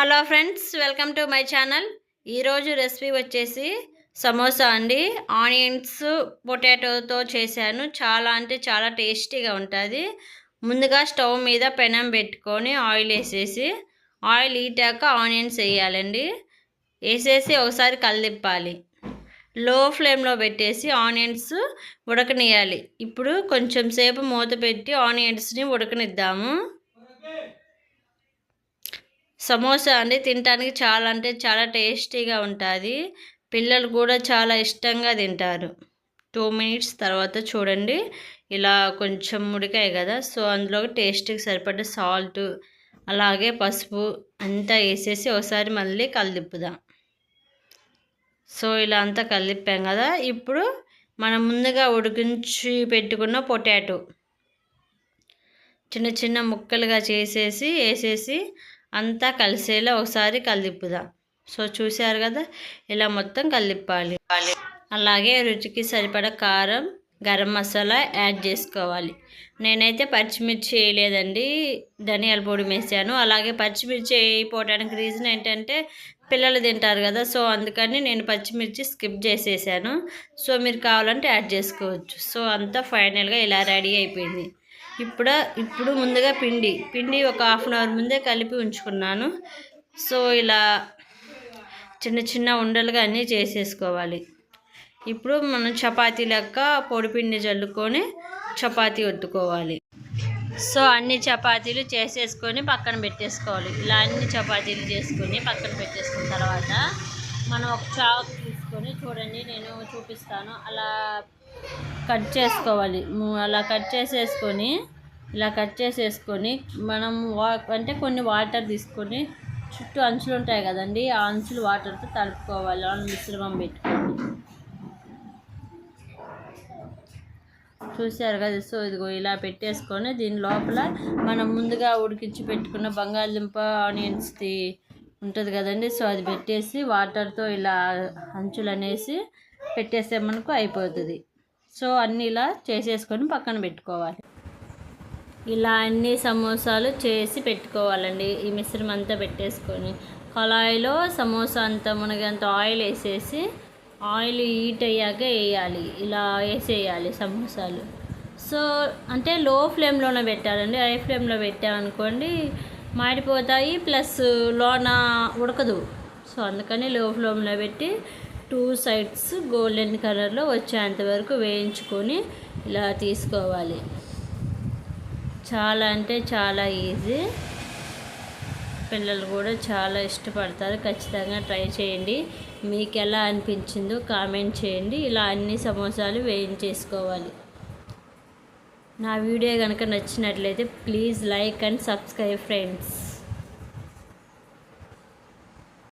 Hello friends welcome to my channel. ఈరోజు recipe వచ్చేసి సమోసా అండి. ఆనియన్స్ పొటాటోతో చేశాను. చాలా అంటే చాలా టేస్టీగా ఉంటుంది. ముందుగా స్టవ్ మీద పెనం పెట్టుకొని ఆయిల్ వేసేసి ఆయిల్ ఈటాక ఆనియన్స్ వేయాలండి. వేసేసి ఒకసారి కలిదిప్పాలి. లో ఫ్లేమ్లో పెట్టేసి ఆనియన్స్ ఉడకనియాలి ఇప్పుడు కొంచెం సేపు మూత పెట్టి ఆనియన్స్ని ఉడకనిద్దాము. సమోసా అండి తినడానికి చాలా అంటే చాలా టేస్టీగా ఉంటుంది. పిల్లలు కూడా చాలా ఇష్టంగా తింటారు. టూ మినిట్స్ తర్వాత చూడండి. ఇలా కొంచెం ఉడికాయి కదా సో అందులో టేస్ట్కి సరిపడే సాల్ట్ అలాగే పసుపు అంతా వేసేసి ఒకసారి మళ్ళీ కలిదిప్పుదాం. సో ఇలా అంతా కలిపాం కదా. ఇప్పుడు మనం ముందుగా ఉడికించి పెట్టుకున్న పొటాటో చిన్న చిన్న ముక్కలుగా చేసేసి వేసేసి అంతా కలిసేలా ఒకసారి కలిదిప్పుదా. సో చూశారు కదా? ఇలా మొత్తం కలిపాలి అలాగే రుచికి సరిపడ కారం గరం మసాలా యాడ్ చేసుకోవాలి. నేనైతే పచ్చిమిర్చి వేయలేదండి. ధనియాల పొడి వేసాను. అలాగే పచ్చిమిర్చి వేయిపోవడానికి రీజన్ ఏంటంటే పిల్లలు తింటారు కదా? సో అందుకని నేను పచ్చిమిర్చి స్కిప్ చేసేసాను. సో మీరు కావాలంటే యాడ్ చేసుకోవచ్చు. సో అంతా ఫైనల్గా ఇలా రెడీ అయిపోయింది. ఇప్పుడు ఇప్పుడు ముందుగా పిండి. పిండి ఒక హాఫ్ అన్ అవర్ ముందే కలిపి ఉంచుకున్నాను. సో ఇలా చిన్న చిన్న ఉండలుగా అన్నీ చేసేసుకోవాలి. ఇప్పుడు మనం చపాతీ లెక్క పొడిపిండి చల్లుకొని చపాతీ ఒత్తుకోవాలి. సో అన్ని చపాతీలు చేసేసుకొని పక్కన పెట్టేసుకోవాలి. ఇలా అన్ని చపాతీలు చేసుకొని పక్కన పెట్టేసుకున్న తర్వాత మనం ఒక చాకు తీసుకొని చూడండి నేను చూపిస్తాను. అలా కట్ చేసుకోవాలి. అలా కట్ చేసేసుకొని ఇలా కట్ చేసేసుకొని మనం వా అంటే కొన్ని వాటర్ తీసుకొని చుట్టూ అంచులు ఉంటాయి కదండి ఆ అంచులు వాటర్తో తడుపుకోవాలి మిశ్రమం పెట్టుకోండి. చూసారు కదా సో ఇదిగో ఇలా పెట్టేసుకొని దీని లోపల మనం ముందుగా ఉడికించి పెట్టుకున్న బంగాళదుంప ఆనియన్స్ది ఉంటుంది కదండి. సో అది పెట్టేసి వాటర్తో ఇలా అంచులు అనేసి పెట్టేస్తే మనకు అయిపోతుంది. సో అన్నీ ఇలా చేసేసుకొని పక్కన పెట్టుకోవాలి. ఇలా అన్ని సమోసాలు చేసి పెట్టుకోవాలండి. ఈ మిశ్రమం అంతా పెట్టేసుకొని కళాయిలో సమోసా అంతా మునగంత ఆయిల్ వేసేసి ఆయిల్ హీట్ అయ్యాక వేయాలి. ఇలా వేసేయాలి సమోసాలు. సో అంటే లో ఫ్లేమ్లోనే పెట్టాలండి. హై ఫ్లేమ్లో పెట్టామనుకోండి మాడిపోతాయి. ప్లస్ లోన ఉడకదు. సో అందుకని లో ఫ్లేమ్లో పెట్టి టూ సైడ్స్ గోల్డెన్ కలర్లో వచ్చేంత వరకు వేయించుకొని ఇలా తీసుకోవాలి. చాలా అంటే చాలా ఈజీ. పిల్లలు కూడా చాలా ఇష్టపడతారు. ఖచ్చితంగా ట్రై చేయండి. మీకు ఎలా అనిపించిందో కామెంట్ చేయండి. ఇలా అన్ని సమోసాలు వేయించేసుకోవాలి. నా వీడియో కనుక నచ్చినట్లయితే please like and subscribe friends.